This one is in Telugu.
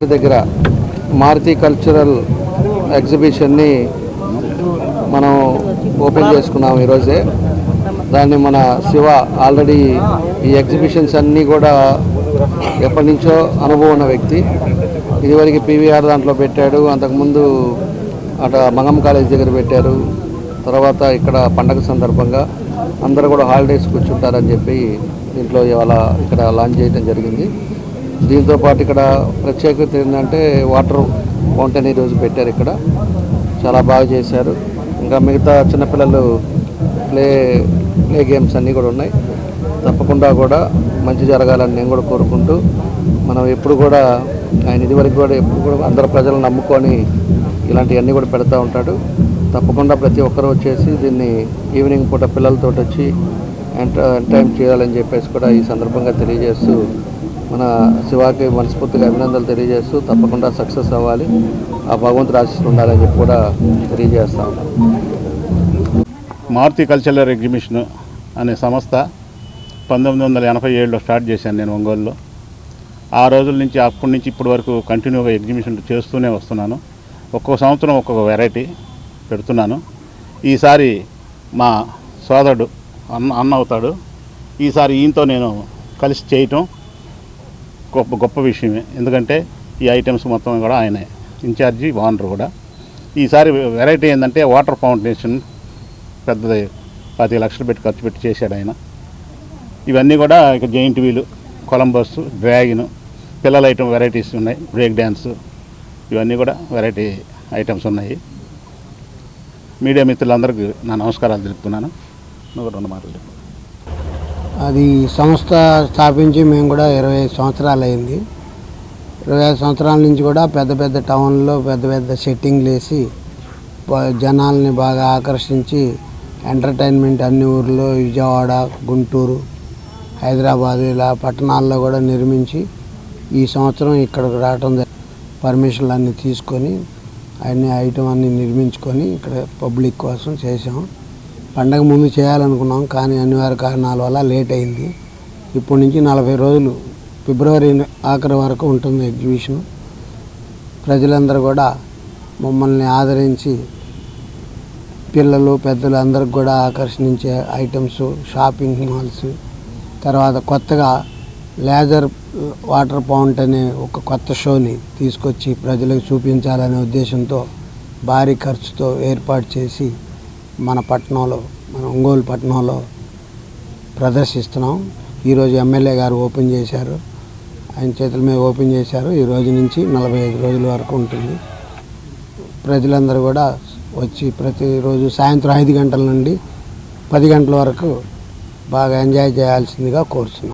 దగ్గర మారుతి కల్చరల్ ఎగ్జిబిషన్ని మనం ఓపెన్ చేసుకున్నాం ఈరోజే. దాన్ని మన శివ ఆల్రెడీ ఈ ఎగ్జిబిషన్స్ అన్నీ కూడా ఎప్పటి నుంచో అనుభవం ఉన్న వ్యక్తి. ఇదివరకు పీవీఆర్ దాంట్లో పెట్టాడు అంతకుముందు అట మంగమ్మ కాలేజ్ దగ్గర పెట్టారు తర్వాత ఇక్కడ పండగ సందర్భంగా అందరూ కూడా హాలిడేస్ కూర్చుంటారని చెప్పి దీంట్లో ఇవాళ ఇక్కడ లాంచ్ చేయడం జరిగింది. దీంతో పాటు ఇక్కడ ప్రత్యేకత ఏంటంటే వాటర్ ఫౌంటైన్ ఈరోజు పెట్టారు ఇక్కడ. చాలా బాగా చేశారు. ఇంకా మిగతా చిన్నపిల్లలు ప్లే ప్లే గేమ్స్ అన్నీ కూడా ఉన్నాయి. తప్పకుండా కూడా మంచి జరగాలని నేను కూడా కోరుకుంటూ మనం ఎప్పుడు కూడా ఆయన ఇదివరకు కూడా ఎప్పుడు కూడా అందరు ప్రజలను నమ్ముకొని ఇలాంటివన్నీ కూడా పెడతా ఉంటాడు. తప్పకుండా ప్రతి ఒక్కరు వచ్చేసి దీన్ని ఈవినింగ్ పూట పిల్లలతో వచ్చి ఎంటర్ ఎంటైమ్ చేయాలని చెప్పేసి కూడా ఈ సందర్భంగా తెలియజేస్తూ మన శివాకి మనస్ఫూర్తిగా అభినందనలు తెలియజేస్తూ తప్పకుండా సక్సెస్ అవ్వాలి. ఆ భగవంతుడు ఆశీస్సులు ఉండాలని చెప్పి కూడా తెలియజేస్తా ఉన్నాం. మారుతి కల్చరల్ ఎగ్జిబిషన్ అనే సంస్థ పంతొమ్మిది వందల ఎనభై ఏడులో స్టార్ట్ చేశాను నేను ఒంగోలులో. ఆ రోజుల నుంచి అప్పటి నుంచి ఇప్పటి వరకు కంటిన్యూగా ఎగ్జిబిషన్ చేస్తూనే వస్తున్నాను. ఒక్కొక్క సంవత్సరం ఒక్కొక్క వెరైటీ పెడుతున్నాను. ఈసారి మా సోదరుడు అన్న అన్న అవుతాడు. ఈసారి ఈయనతో నేను కలిసి చేయటం గొప్ప గొప్ప విషయమే. ఎందుకంటే ఈ ఐటమ్స్ మొత్తం కూడా ఆయనే. ఇన్ఛార్జి ఓనర్ కూడా. ఈసారి వెరైటీ ఏంటంటే వాటర్ ఫౌండేషన్ పెద్దది పాతిక లక్షలు పెట్టి ఖర్చు పెట్టి చేశాడు ఆయన. ఇవన్నీ కూడా ఇక జైంట్ వీలు కొలంబస్ డ్రాగిన్ పిల్లల ఐటమ్ వెరైటీస్ ఉన్నాయి. బ్రేక్ డ్యాన్స్ ఇవన్నీ కూడా వెరైటీ ఐటమ్స్ ఉన్నాయి. మీడియా మిత్రులందరికీ నా నమస్కారాలు తెలుపుతున్నాను. నువ్వు రెండు మాటలు చెప్పు. అది సంస్థ స్థాపించి మేము కూడా ఇరవై ఐదు సంవత్సరాలు అయింది ఇరవై ఐదు సంవత్సరాల నుంచి కూడా పెద్ద పెద్ద టౌన్లో పెద్ద పెద్ద సెట్టింగ్లు వేసి జనాల్ని బాగా ఆకర్షించి ఎంటర్టైన్మెంట్ అన్ని ఊర్లో విజయవాడ గుంటూరు హైదరాబాద్ ఇలా పట్టణాల్లో కూడా నిర్మించి ఈ సంవత్సరం ఇక్కడికి రావటం పర్మిషన్లు అన్నీ తీసుకొని అన్ని ఐటమ్ అన్నీ నిర్మించుకొని ఇక్కడ పబ్లిక్ కోసం చేసాం పండగ ముందు చేయాలనుకున్నాం కానీ అనివార్య కారణాల వల్ల లేట్ అయింది. ఇప్పటి నుంచి నలభై రోజులు ఫిబ్రవరి ఆఖరి వరకు ఉంటుంది ఎగ్జిబిషన్. ప్రజలందరూ కూడా మమ్మల్ని ఆదరించి పిల్లలు పెద్దలు అందరికి కూడా ఆకర్షించే ఐటమ్స్ షాపింగ్ మాల్స్ తర్వాత కొత్తగా లేజర్ వాటర్ పౌంట్ అనే ఒక కొత్త షోని తీసుకొచ్చి ప్రజలకు చూపించాలనే ఉద్దేశంతో భారీ ఖర్చుతో ఏర్పాటు చేసి మన పట్టణంలో మన ఒంగోలు పట్టణంలో ప్రదర్శిస్తున్నాం. ఈరోజు ఎమ్మెల్యే గారు ఓపెన్ చేశారు. ఆయన చేతుల మీద ఓపెన్ చేశారు. ఈ రోజు నుంచి నలభై ఐదు రోజుల వరకు ఉంటుంది. ప్రజలందరూ కూడా వచ్చి ప్రతిరోజు సాయంత్రం ఐదు గంటల నుండి పది గంటల వరకు బాగా ఎంజాయ్ చేయాల్సిందిగా కోరుతున్నాం